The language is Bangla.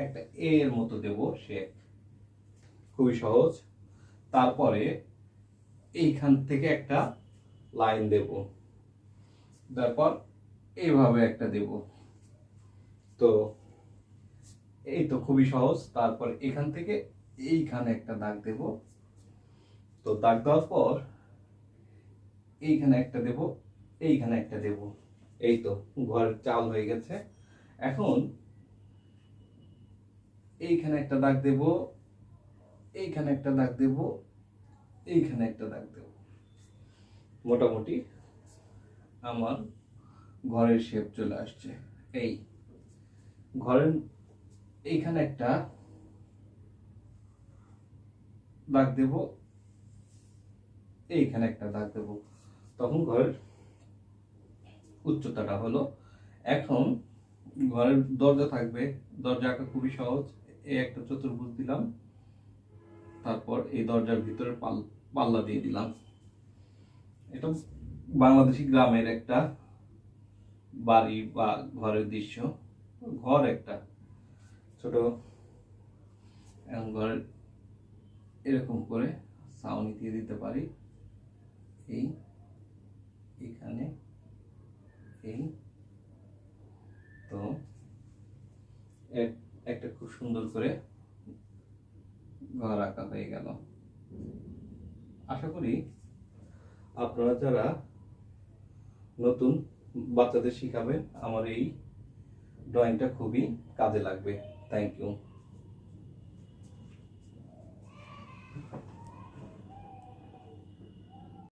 একটা এ এর মতো দেব, সে খুবই সহজ। তারপরে এইখান থেকে একটা লাইন দেব। তারপর এইভাবে একটা দেব। তো এই তো খুবই সহজ। তারপর এখান থেকে এইখানে একটা দাগ দেব। তো দাগ দেওয়ার পর এইখানে একটা দেব, এইখানে একটা দেব। এই তো ঘরের চাল হয়ে গেছে। এখন এইখানে একটা দাগ দেব, এইখানে একটা দাগ দেব, এইখানে একটা দাগ দেব। মোটামুটি আমার ঘরের শেপ চলে আসছে। এই ঘরের এইখানে একটা দাগ দেব, এইখানে একটা দাগ দেব। তখন ঘরের উচ্চতাটা হলো, এখন ঘরের দরজা থাকবে, দরজা আঁকা খুবই সহজ। এই একটা চতুর্ভুজ দিলাম। তারপর এই দরজার ভিতরে পাল, পাল্লা দিয়ে দিলাম। এটা বাংলাদেশি গ্রামের একটা বাড়ি বা ঘরের দৃশ্য। ঘর একটা, ছোট। ঘরের এরকম করে ছাউনি দিয়ে দিতে পারি। এই, এখানে, এই, তো, এক- একটা খুব সুন্দর করে ঘর আঁকা হয়ে গেল। আশা করি আপনারা যারা নতুন বাচ্চাদের শিখাবেন, আমার এই ড্রয়িংটা খুবই কাজে লাগবে। Thank you